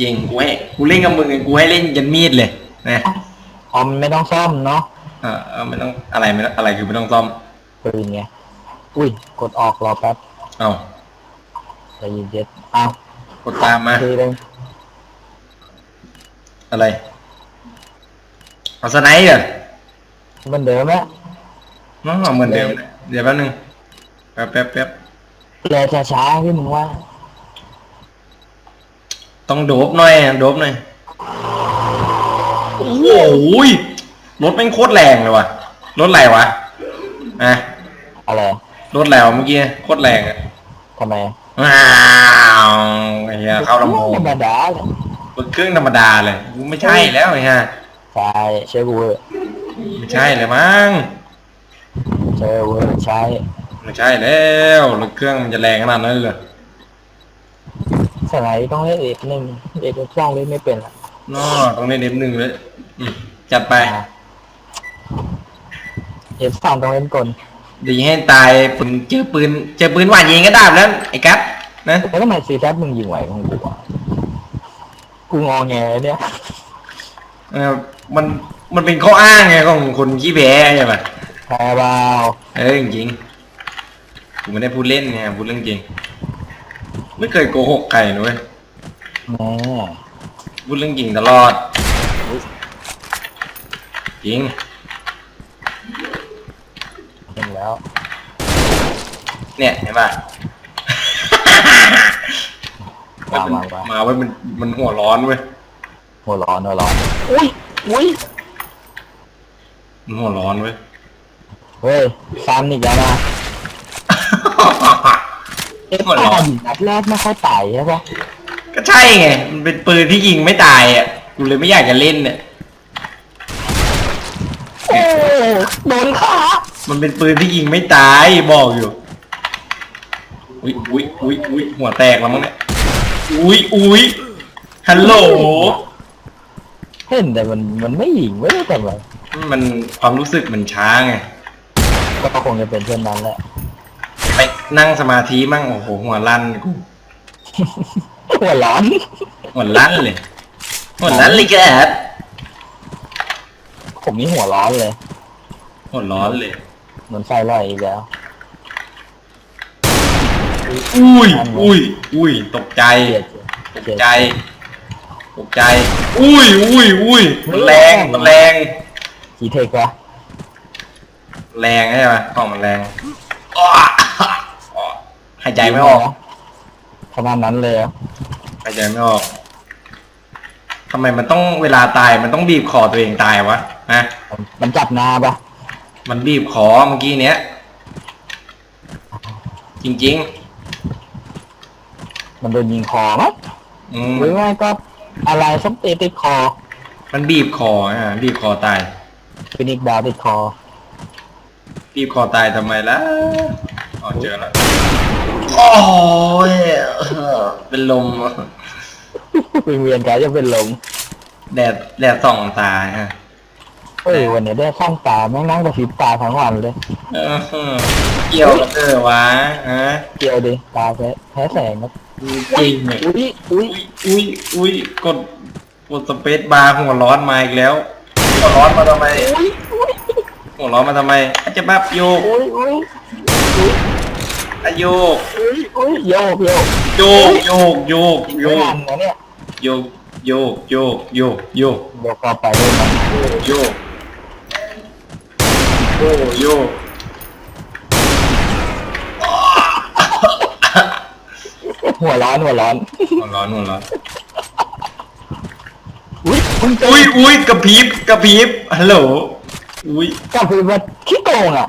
ยิงกูให้กูเล่นกับมึงไงกูให้เล่นยันมีดเลยนะออมไม่ต้องซ่อมเนาะเออเออไม่ต้องอะไรไม่ต้องอะไรคือไม่ต้องซ่อมปืนไงอุ้ยกดออกรอแป๊บเอาใจเย็นๆอ้าวกดตามมา ทีเลยอะไรเอาสไนด์เหรอเหมันเดิมแหละน้องเหมือนเดิมเลยเดี๋ยวแป๊บนึงแป๊บแป๊บแป๊บแลช้าๆที่มึงว่า ต้องโดบหน่อยอะโดบหน่อยโอ้โหยรถแม่งโคตรแรงเลยว่ะรถอะไรวะอะอะไรรถแล้วเมื่อกี้โคตรแรงอะทำไมว้าวไอ้เหี้ยเข้าลำโพงธรรมดาเลยเครื่องธรรมดาเลยกูไม่ใช่แล้วไอ้ฮะใช่ใช่กูเวอร์ไม่ใช่เลยมั้งใช่เวอร์ใช่ไม่ใช่แล้วรถเครื่องมันจะแรงขนาดนั้นเลยเหรอ สไลด์ต้องเล่นเอกหนึ่งเอกสองเล่นไม่เป็นอะน้อต้องเล่นเอฟหนึ่งเลยอืมจัดไป เอฟสองต้องเล่นกลดีให้ตายปืนเจอปืนเจอปืนหวานยิงก็ได้แล้วไอ้กัสนะแล้วทำไมซีแซมึงยิงไหวของกูอะกูงอแงเนี่ยเออมันมันเป็นข้ออ้างไงของคนขี้แพ้ใช่ปะแพ้เบาเออจริงๆกูไม่ได้พูดเล่นไงพูดเรื่องจริง ไม่เคยโกหกใครนะเว้ยแม่พูดเรื่องจริงตลอดจริงเห็นแล้ว เนี่ยเห็นป่ะวางวางวางมาไว้มันมันหัวร้อนเว้ยหัวร้อนหัวร้อน อุ้ย อุ้ย มันหัวร้อนเว้ย เฮ้ยซ้ำอีกแล้วนะ เอฟหัวตาร้อนยิงนัดแรกไม่ค่อยตายใช่ปะก็ใช่ไง มันเป็นปืนที่ยิงไม่ตายอะ กูเลยไม่อยากจะเล่นเนี่ย โอ้โดนขามันเป็นปืนที่ยิงไม่ตายบอกอยู่ อุ้ยอุ้ยอุ้ยอุ้ยหัวแตกแล้วมั้งเนี่ย อุ้ยอุ้ยฮัลโหล เห็นแต่มันมันไม่ยิงไม่ได้แต่แบบมันความรู้สึกมันช้าไง ก็คงจะเป็นเช่นนั้นแหละไป นั่งสมาธิมั่งโอ้โหหัวลั่นกูหัวร้อนหัวลั่นเลยหัวลั่นเลยแกครับผมนี่หัวร้อนเลย หัวร้อนเลย เหมือนไฟลอยอีกแล้ว อุ้ยอุ้ยอุ้ยตกใจ เกลียดตกเกลียดใจตกใจ อุ้ยอุ้ยอุ้ยมันแรงมันแรงสีเทควะแรงใช่ไหมกล่องมันแรงอ้ออ้อหายใจไม่ออกขนาดนั้นเลยเหรอหายใจไม่ออกทำไมมันต้องเวลาตายมันต้องบีบคอตัวเองตายวะนะมันจับหน้าปะมันบีบคอเมื่อกี้เนี้ย จริง มันโดนยิงคอมั้ยๆอืมหรือไม่ก็อะไรส้มเตะติดคอมันบีบคออะบีบคอตาย ฟินิกดาวติดคอ บีบคอตายทำไมล่ะอ๋อเจอแล้ว โอ้ยเป็นลมวิงเวียนกายจะเป็นลมแดดแดดส่องตาฮะเอ้ยวันนี้ได้ข้างตาแม่งนั่งกระพริบตาทั้งวันเลยเออเกี่ยวกับเธอวะฮะเกี่ยวดิตาแพ้แพ้แสงครับจริงเนี่ยอุ้ยอุ้ยอุ้ยอุ้ยอุ้ยกดกดสเปซบาร์หัวร้อนมาอีกแล้วหัวร้อนมาทำไมอุ้ยอุ้ยหัวร้อนมาทำไมอาจจะแบบโยก อุ้ยอุ้ยอะโยกโยกโยกโยกโยกโยกโยกกนะเนี่ยโยกโยกโยกโยกโยกเดี๋ยวก็ไปเลยมันโยกโยกโยกหัวร้อนหัวร้อนหัวร้อนหัวร้อนอุ้ยอุ้ยอุ้ยกระพริบกระพริบฮัลโหลอุ้ยกับคือว่าขี้โกงอะ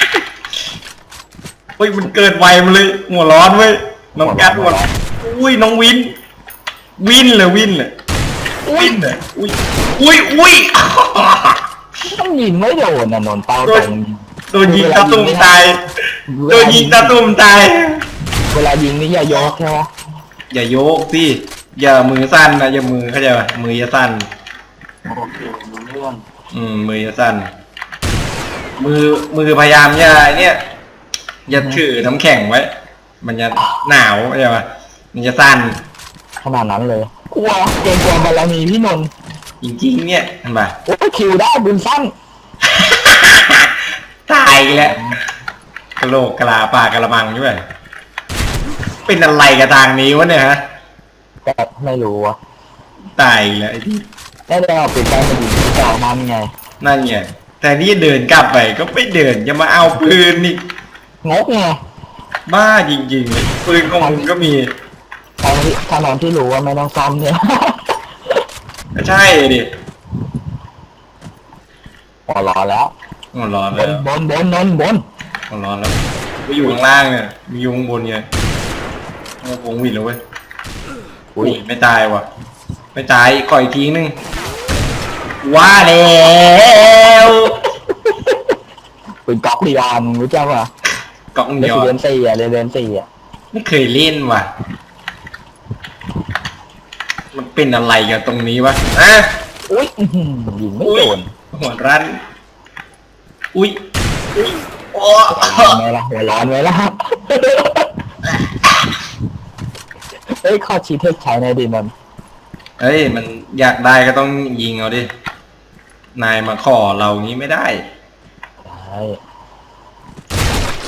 ฮ้ยมันเกิดไวมาเลยหัวร้อนเว้ยน้องกัดหัวร้อนอุ้ยน้องวิน วินเลยวินเลยปิ้นเลยอุ้ยอุ้ยอุ้ยต้องยิงไม่โดนนะนนท์เป้าโดตนรงโดนยิงตาตุ่มตายโดนยิงตาตุ่มตาย เวลายิงนี่อย่ายกใช่ไหมอย่าโยกสิอย่ามือสั้นนะอย่ามือเข้าใจป่ะมืออย่าสั้นโอเครู้เรื่องอืมมืออย่าสั้น มือมือพยายามอย่าไอ้เนี่ย อย่าถือน้ำแข็งไว้ มันจะหนาวเข้าใจป่ะมันจะสั้นขนาดนั้นเลยกลัวเกรงกลัวบารมีพี่นนท์จริงๆ เนี่ยเห็นป่ะโอ้ยคิวได้บุญสั้นตายอีกแล้วกะโหลกกะลาปากกะละมังด้วย เป็นอะไรกับทางนี้วะเนี่ยฮะ แต่ไม่รู้อะตายอีกแล้วไอ้ที่ได้ได้เอาปืนไปมายิงที่จอมันไง นั่นไงแต่นี่เดินกลับไปก็ไม่เดินจะมาเอาปืนนี่ งกไงบ้าจริงๆเลยปืนของมึงก็มีตอนที่ตอนที่รู้ว่าไม่ต้องซ้ำเนี่ย ก็ใช่ดิพอรอแล้ว หัวร้อนบแล้วนบนบนนนท์บนหัวร้อนแล้วไปอยู่ข้างล่างเนี่ยมีอยู่ข้างบนไงโอ้โหวินแล้วเว้ยอุ้อุ้ยยไม่ตายว่ะ ไม่ตายก่อยทีนึงว่าแล้ว ปืนก๊อกดิออนรู้จักป่ะ กล่องเรเดียวสเดนสี่อะเรสเดนสี่อะไม่เคยเล่นว่ะ มันเป็นอะไรกันตรงนี้วะอะอุ้ยอื้อหือยิงไม่อุ้ยโดนหัวรันอุ้ยอุ้ยโอ้ร้อนไหมล่ะหัวร้อนไหมล่ะเอ้ยข้อชี้เทคใช้ในดิมันเฮ้ย มันอยากได้ก็ต้องยิงเอาดิ นายมาขอเรางี้ไม่ได้ ใช่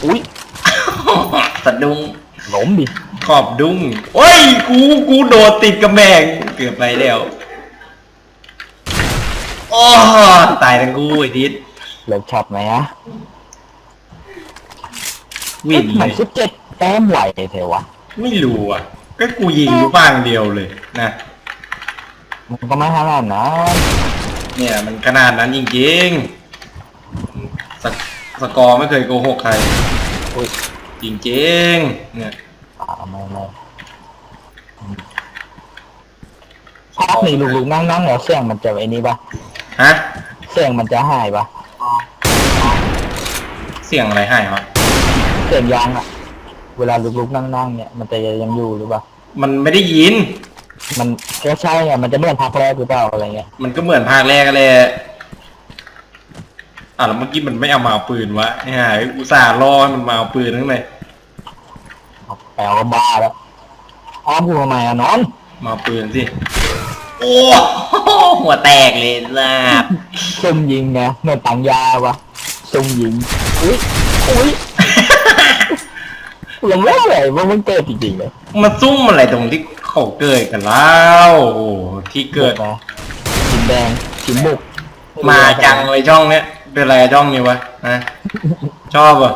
อุ้ยสะดุ้งล้มดิขอบดุ้งโอ้ย กูกูโดดติดกระแมงเกือบไปแล้วโอ้ตายทั้งกูไอ้ทิศเลิกช็อตไหมฮะวิ่นเหเลมือนยสิบเจ็ดแต้มไหวเทวะ ไม่รู้อะ ก็กูยิงอยู่บ้างเดียวเลยนะมันก็ไม่ขนาดนั้นเนี่ยมันขนาดนั้นจริงๆสก สกอร์ไม่เคยโกหกใครอุ้ยจริงๆเนี่ยอ่าไม่ไม่ภาพนี้ลุกๆนั่งๆแล้วเสียงมันจะไอ้นี่ปะฮะเสียงมันจะหายปะเสียงอะไรหายวะเสียงยางอะเวลาลุกๆนั่งๆเนี่ยมันจะยังอยู่หรือเปล่ามันไม่ได้ยิน มันก็ใช่ไงมันจะเหมือนพักแรกหรือเปล่าอะไรเงี้ยมันก็เหมือนภาคแรกกันเลย อะแล้วเมื่อกี้มันไม่เอามาเอาปืนวะไอ้ห่าอุตส่าห์รอให้มันมาเอาปืนทั้งเลยเอาแปลว่าบ้าแล้วอ้อมกูทำไมอะนอนมาเอาปืนสิโอ้หัวแตกเลยลาบซุ่มยิงไงเหมือนปังยาวะซุ่มยิงอุ้ยอุ้ยยังไม่เลยว่ามันเกิดจริงๆเลยมาซุ่มอะไรตรงที่เขาเกิดกันแล้วโอ้โหที่เกิด นะชิ้นแดงชิ้นบุกมาจังเลยช่องเนี้ย เป็นอะไรกับช่องนี้วะนะชอบอะ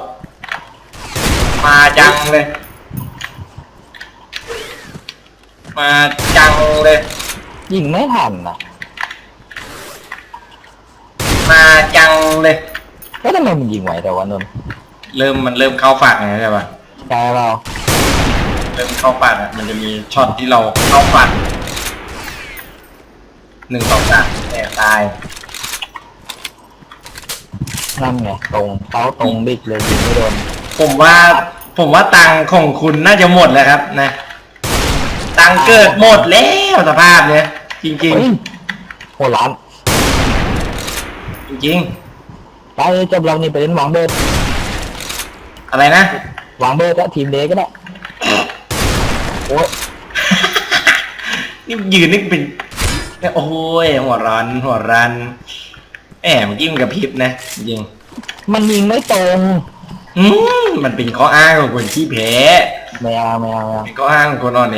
มาจังเลย มาจังเลย ยิงไม่ทันนะมาจังเลยแล้วทำไมมันยิงไหวแต่ว่านนท์เริ่มมันเริ่มเข้าฝักไงใช่ปะใช่เปล่าเริ่มเข้าฝักอะมันจะมีช็อตที่เราเข้าฝักหนึ่งสองสามแต่ตาย นั่นไงตรงเป้าตรงบิ๊กเลยยิงไม่โดนผมว่าผมว่าตังค์ของคุณน่าจะหมดแล้วครับนะ ตังค์เกิดหมดแล้วสภาพเนี้ยจริง เฮ้ยโหร้อนๆ จริง ไปจบเรานี่ไปเล่นวางเบิร์ดๆ อะไรนะ วางเบิร์ดก็ทีมเดย์ก็ได้โอ้ยนี่ยืนนี่เป็นเนี่ยโอ้ยหัวรันหัวรัน แหมเมื่อกี้มันกับพริบนะจริงมันยิงไม่ตรงๆอืมมันเป็นข้ออ้างของคนขี้แพ้ไม่เอาไม่เอาไม่เอาเป็นข้ออ้างของคนอ่อนแอ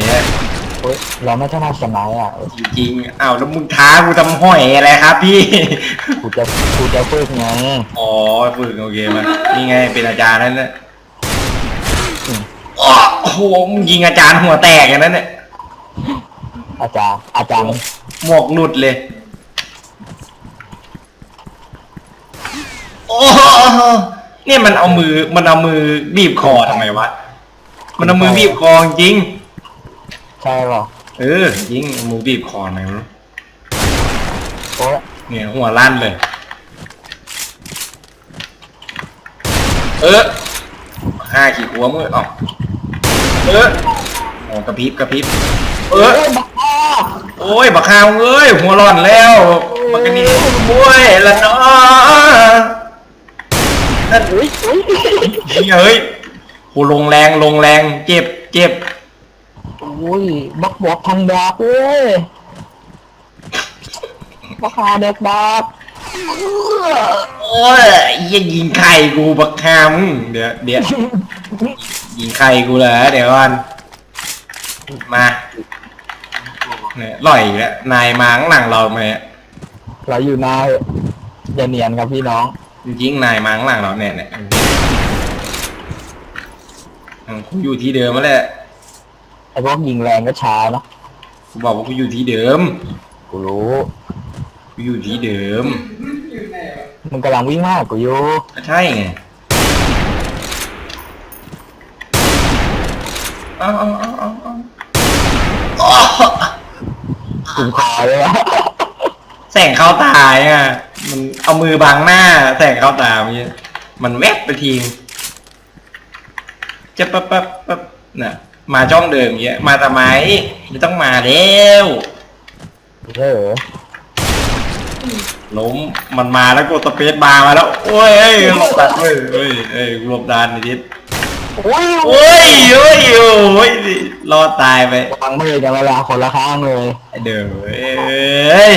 โอ้ยเราไม่ถนัดสมัยอะจริงๆอ้าวแล้วมึงท้ากูทำห้อยอะไรครับพี่ กูจะกูจะฝึกไงอ๋อฝึกโอเคมานี่ไงเป็นอาจารย์นั่นแหละอืมอ้อโอ้โหมึงยิงอาจารย์หัวแตกอย่างนั้นเนี่ยอาจารย์อาจารย์หมวกหลุดเลย โอ้โห เนี่ยมันเอามือมันเอามือบีบคอทำไมวะ มันเอามือบีบคอจริง ใช่เปล่าเออจริงเอามือบีบคอทำไมวะโอ้ยเนี่ยหัวลั่นเลย เออห้าขีดหัวมือเอ๋อเออโอ้กระพริบกระพริบ เออโอ้ยบ้าโอ้ยบักขาวเอ้ยหัวร้อนแล้วบักกะนี่โอ้ยละเนาะ นั่นอุ้ยอุ้ยเฮ้ยโหลงแรงลงแรงเจ็บเจ็บอุ้ยบักบอกทางดาบเว้ยบักคาเด็กดาบโอ้ยยิงยิงไข่กูบักขาวมึงเดี๋ยวเดี๋ยวยิงไข่กูเหรอเดี๋ยวก่อนมาเนี่ยล่อยอีกแล้วนายมาข้างหลังเราไหมเราอยู่นายอย่าเนียนครับพี่น้อง จริงๆนายมาข้างหลังเราเนี่ยเนี่ยอืมกูอยู่ที่เดิมมาแหละไอ้พวกยิงแรงก็ช้าเนาะกูบอกว่ากูอยู่ที่เดิม กูรู้ กูอยู่ที่เดิม มึงกำลังวิ่งมากกูอยู่ก็ใช่ไงเอาเอาเอาเอาเอาอ๋อถึงคอเลยวะแสงเข้าตาอะ มันเอามือบังหน้าแสงเข้าตามันมันแวบไปทีจะปั๊บปั๊บปั๊บน่ะ มาจ้องเดิมเงี้ย มาทำไมไม่ต้องมาแล้วเออล้มมันมาแล้วกดสเปซบาร์มาแล้วโอ้ยเอ้ยหลบดันเว้ยเอ้ยเอ้ยหลบดันนิดนิดโอ้ยโอ้ยโอ้ยโอ้ยรอดตายไปวางมือกันเวลาคนละข้างเลย ไอ้เด้อเอ้ย